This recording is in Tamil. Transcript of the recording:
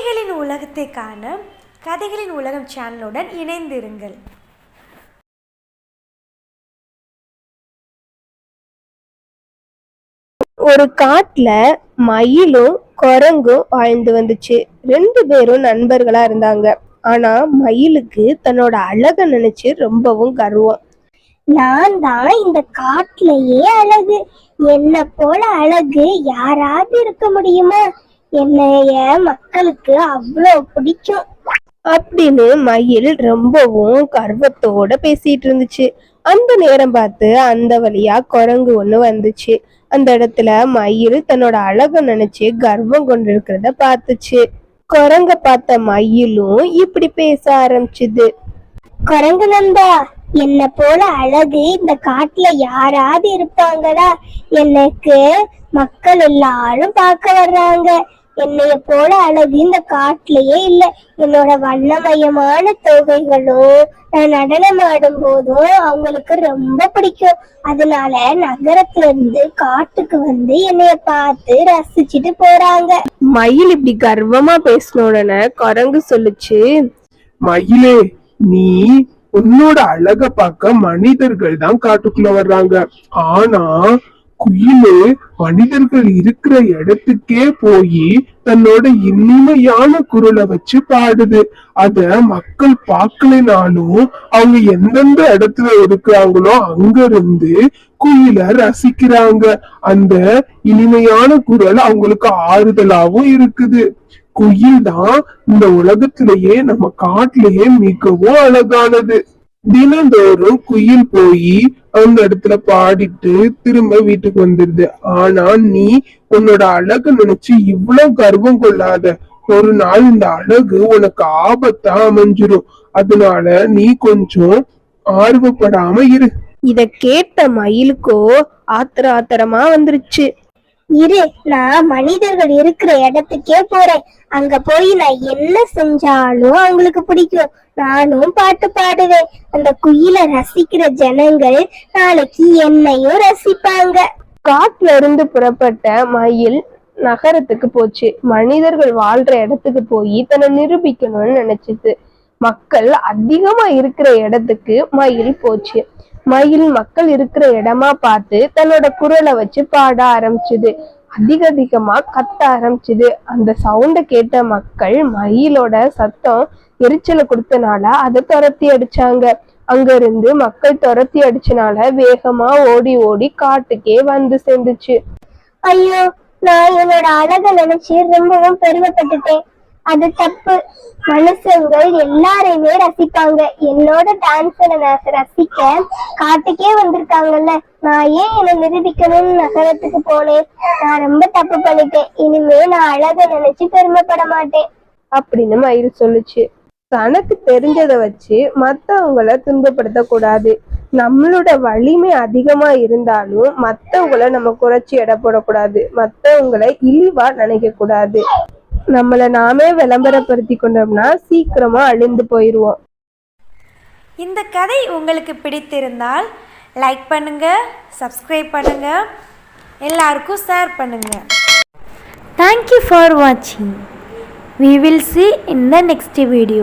கதைகளின் உலகத்தை காண கதைகளின் உலகம் சேனலுடன் இணைந்திருங்கள். ஒரு காட்டுல மயிலும் குரங்கும் வாழ்ந்து வந்துச்சு. ரெண்டு பேரும் நண்பர்களா இருந்தாங்க. ஆனா மயிலுக்கு தன்னோட அழக நினைச்சு ரொம்பவும் கர்வம். நான் தான் இந்த காட்டுலயே அழகு. என்ன போல அழகு யாராவது இருக்க முடியுமா? என்னைய மக்களுக்கு அவ்வளோ பிடிக்கும். அப்படின்னு மயில் ரொம்பவும் கர்வத்தோட பேசிட்டு இருந்துச்சு. அந்த நேரம் பார்த்து அந்த வழியா குரங்கு ஒண்ணு வந்துச்சு. அந்த இடத்துல மயில் தன்னோட அழக நினைச்சு கர்வம் கொண்டிருக்கிறத பார்த்துச்சு. குரங்க பார்த்த மயிலும் இப்படி பேச ஆரம்பிச்சுது. குரங்கு நண்பா என்ன போல அழகு இந்த காட்டுல யாராவது இருப்பாங்களா? எனக்கு மக்கள் எல்லாரும் பார்க்க வர்றாங்க. என்னைய போல அழகு இந்த காட்டுலயே இல்ல. என்னோட வண்ணமயமான தொகைகளும் நான் நடனம் ஆடும் போதும் அவங்களுக்கு ரொம்ப பிடிக்கும். அதனால நகரத்துல இருந்து காட்டுக்கு வந்து என்னைய பார்த்து ரசிச்சுட்டு போறாங்க. மயில் இப்படி கர்வமா பேசின உடனே குரங்கு சொல்லுச்சு மயிலே நீ உன்னோட அழக பார்க்க மனிதர்கள் தான் காட்டுக்குள்ள வர்றாங்க. ஆனா குயிலு மனிதர்கள் இருக்கிற இடத்துக்கே போய் தன்னோட இனிமையான குரலை வச்சு பாடுது. அத மக்கள் பார்க்கலனாலும் அவங்க எந்தெந்த இடத்துல இருக்கிறாங்களோ அங்க இருந்து குயில ரசிக்கிறாங்க. அந்த இனிமையான குரல் அவங்களுக்கு ஆறுதலாவும் இருக்குது. குயில் தான் இந்த உலகத்திலேயே நம்ம காட்டிலேயே மிகவும் அழகானது. தினந்தோறும் குயில் போய் அந்த இடத்துல பாடிட்டு திரும்ப வீட்டுக்கு வந்துருது. ஆனா நீ உன்னோட அழகு நினைச்சு இவ்வளவு கர்வம் கொள்ளாத. ஒரு நாள் இந்த அழகு உனக்கு ஆபத்தா அமைஞ்சிரும். அதனால நீ கொஞ்சம் ஆர்வப்படாம இரு. இத கேட்ட மயிலுக்கோ ஆத்திர ஆத்திரமா வந்துருச்சு. இரு நான் மனிதர்கள் இருக்கிற இடத்துக்கே போறேன். அங்க போய் நான் என்ன செஞ்சாலும் அவங்களுக்கு பிடிக்கும். நானும் பாட்டு பாடுவேன். அந்த குயில ரசிக்கிற ஜனங்கள் நாளைக்கு என்னையும் ரசிப்பாங்க. காட்டுல இருந்து புறப்பட்ட மயில் நகரத்துக்கு போச்சு. மனிதர்கள் வாழ்ற இடத்துக்கு போய் தன்னை நிரூபிக்கணும்னு நினைச்சிச்சு. மக்கள் அதிகமா இருக்கிற இடத்துக்கு மயில் போச்சு. மயில் மக்கள் இருக்கிற இடமா பார்த்து தன்னோட குரலை வச்சு பாட ஆரம்பிச்சுது. அதிக அதிகமா கத்த ஆரம்பிச்சுது. அந்த சவுண்ட கேட்ட மக்கள் மயிலோட சத்தம் எரிச்சலை கொடுத்தனால அதை துரத்தி அடிச்சாங்க. அங்க இருந்து மக்கள் துரத்தி அடிச்சனால வேகமா ஓடி ஓடி காட்டுக்கே வந்து சேர்ந்துச்சு. ஐயோ நான் என்னோட அழக நினைச்சு ரொம்பவும் பெருமைப்பட்டுட்டேன். அது தப்பு. மனுஷங்கள் எல்லாரையுமே ரசிப்பாங்க. என்னோட டான்ஸ ரசிக்க காட்டுக்கே வந்திருக்காங்கல்ல. நான் ஏன் என்னை நிரூபிக்கணும்னு நகரத்துக்கு போனேன்? நான் ரொம்ப தப்பு பண்ணிட்டேன். இனிமே நான் அழக நினைச்சு பெருமைப்பட மாட்டேன். அப்படின்னு மயில் சொல்லுச்சு. தனக்கு தெரிஞ்சதை வச்சு மத்தவங்கள துன்பப்படுத்த கூடாது நம்மளோட வலிமை அதிகமா இருந்தாலும் மத்தவங்கள நம்ம குறைச்சி எடை போடக்கூடாது. மத்தவங்களை இழிவா நினைக்க கூடாது நம்மள நாமே விளம்பரப்படுத்தி கொண்டோம்னா சீக்கிரமா அழிந்து போயிருவோம். இந்த கதை உங்களுக்கு பிடித்திருந்தால் லைக் பண்ணுங்கள் சப்ஸ்கிரைப் பண்ணுங்கள் எல்லாருக்கும் ஷேர் பண்ணுங்கள் தேங்க்யூ ஃபார் வாட்சிங் we will see in the next video.